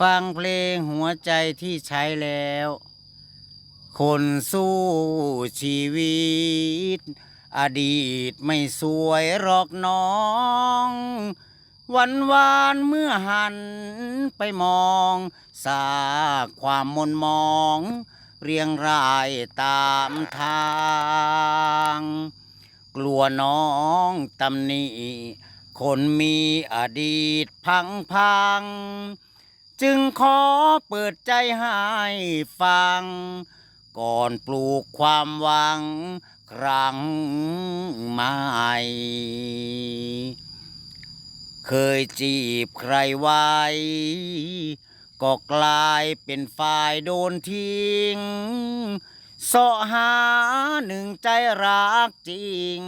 ฟังเพลงหัวใจที่ใช้แล้ว คนสู้ชีวิต อดีตไม่สวยหรอกน้อง วันวานเมื่อหันไปมองสาความมนมอง เรียงรายตามทาง กลัวน้องตำหนิคนมีอดีตพังพัง จึงขอเปิดใจให้ฟัง ก่อนปลูกความหวังครั้งใหม่ เคยจีบใครไว้ ก็กลายเป็นฝ่ายโดนทิ้งเสาะหาหนึ่งใจรักจริง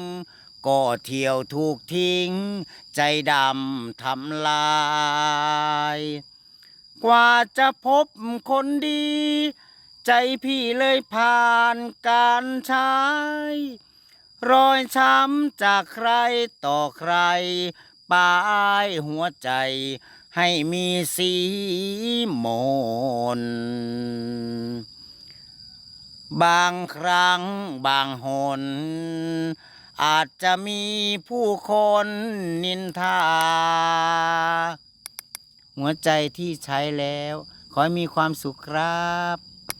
ก็เที่ยวถูกทิ้ง ใจดำทำลาย กว่าจะพบคนดี ใจพี่เลยผ่านการใช้ รอยช้ำจากใครต่อใครปลายหัวใจให้มีสีมน บางครั้งบางหน อาจจะมีผู้คนนินทา หัวใจที่ใช้แล้ว ขอให้มีความสุขครับ